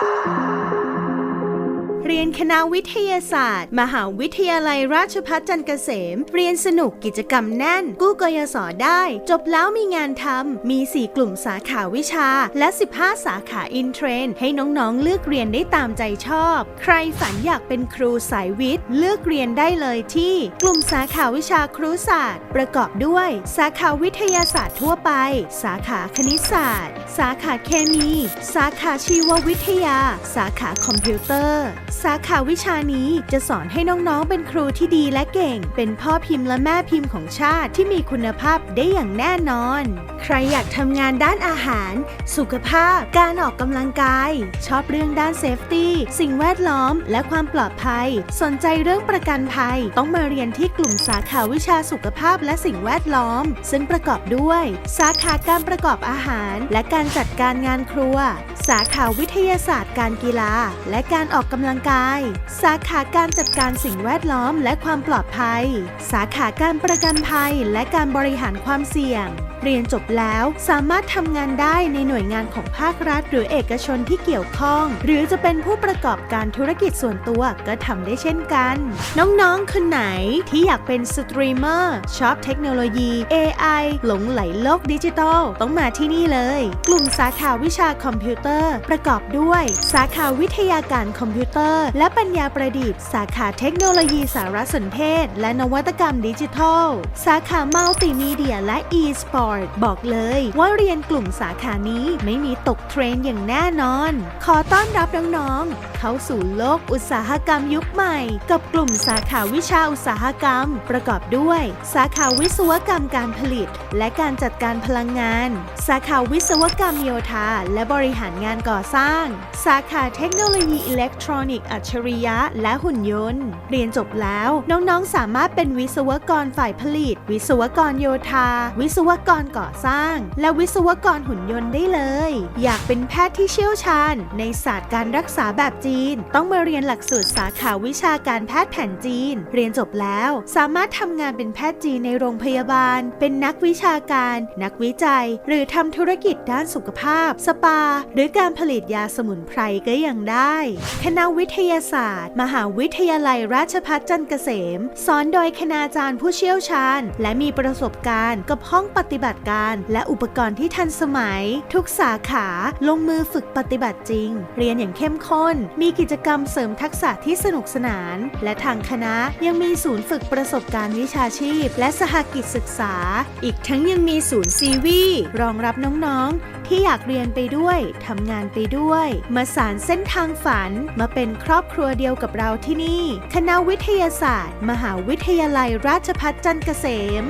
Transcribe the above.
thank you รียนคณะวิทยาศาสตร์ มหาวิทยาลัยราชภัฏจันทร์เกษม เรียนสนุกกิจกรรมแน่น กู้กยศได้ จบแล้วมีงานทำมี 4 กลุ่มสาขาวิชา และ 15 สาขาอินเทรนให้น้องๆ เลือกเรียนได้ตามใจชอบ ใครฝันอยากเป็นครูสายวิทย์ เลือกเรียนได้เลยที่ กลุ่มสาขาวิชาครุศาสตร์ ประกอบด้วย สาขาวิทยาศาสตร์ทั่วไป สาขาคณิตศาสตร์ สาขาเคมี สาขาชีววิทยา สาขาคอมพิวเตอร์สาาขาวิชานี้จะสอนให้น้องๆ เป็นครูที่ดีและเก่ง เป็นพ่อพิมพ์และแม่พิมพ์ของชาติที่มีคุณภาพได้อย่างแน่นอน ใครอยากทำงานด้านอาหาร สุขภาพ การออกกำลังกาย ชอบเรื่องด้านเซฟตี้สิ่งแวดล้อม และความปลอดภัย สนใจเรื่องประกันภัย ต้องมาเรียนที่กลุ่มสาขาวิชาสุขภาพและสิ่งแวดล้อม ซึ่งประกอบด้วย สาขาการประกอบอาหาร และการจัดการงานครัวสาขาวิทยาศาสตร์การกีฬา และการออกกำลังกาย สาขาการจัดการสิ่งแวดล้อมและความปลอดภัย สาขาการประกันภัยและการบริหารความเสี่ยง เรียนจบแล้วสามารถทำงานได้ในหน่วยงานของภาครัฐ หรือเอกชนที่เกี่ยวข้อง หรือจะเป็นผู้ประกอบการธุรกิจส่วนตัวก็ทำได้เช่นกัน น้องๆ คนไหนที่อยากเป็นสตรีมเมอร์ชอบเทคโนโลยี AI หลงไหลโลกดิจิทัล ต้องมาที่นี่เลย กลุ่มสาขาวิชาคอมพิวเตอร์ ประกอบด้วย สาขาวิทยาการคอมพิวเตอร์ และปัญญาประดิษฐ์ สาขาเทคโนโลยีสารสนเทศ และนวัตกรรมดิจิทัล สาขามัลติมีเดียและ e-sport บอกเลยว่าเรียนกลุ่มสาขานี้ไม่มีตกเทรนอย่างแน่นอน ขอต้อนรับน้องๆ เข้าสู่โลกอุตสาหกรรมยุคใหม่ กับกลุ่มสาขาวิชาอุตสาหกรรม ประกอบด้วย สาขาวิศวกรรมการผลิต และการจัดการพลังงานสาขาวิศวกรรมโยธาและบริหารงานก่อสร้าง สาขาเทคโนโลยีอิเล็กทรอนิกส์อัจฉริยะและหุ่นยนต์ เรียนจบแล้วน้องๆสามารถเป็นวิศวกรฝ่ายผลิต วิศวกรโยธา วิศวกรก่อสร้าง และวิศวกรหุ่นยนต์ได้เลย อยากเป็นแพทย์ที่เชี่ยวชาญ ในศาสตร์การรักษาแบบจีน ต้องมาเรียนหลักสูตรสาขาวิชาการแพทย์แผนจีน เรียนจบแล้ว สามารถทำงานเป็นแพทย์จีนในโรงพยาบาล เป็นนักวิชาการ นักวิจัย หรือทำธุรกิจด้านสุขภาพ สปา หรือการผลิตยาสมุนไพรก็ยังได้ คณะวิทยาศาสตร์ มหาวิทยาลัยราชภัฏจันเกษม สอนโดยคณาจารย์ผู้เชี่ยวชาญ และมีประสบการณ์กับห้องปฏิบัติการ และอุปกรณ์ที่ทันสมัย ทุกสาขาลงมือฝึกปฏิบัติจริง เรียนอย่างเข้มข้น มีกิจกรรมเสริมทักษะที่สนุกสนาน และทางคณะยังมีศูนย์ฝึกประสบการณ์วิชาชีพ และสหกิจศึกษา อีกทั้งยังมีศูนย์ซีวีรองรับน้องๆ ที่อยากเรียนไปด้วยทำงานไปด้วย มาสารเส้นทางฝันมาเป็นครอบครัวเดียวกับเราที่นี่ คณะวิทยาศาสตร์ มหาวิทยาลัยราชพัฒจันทร์เกษม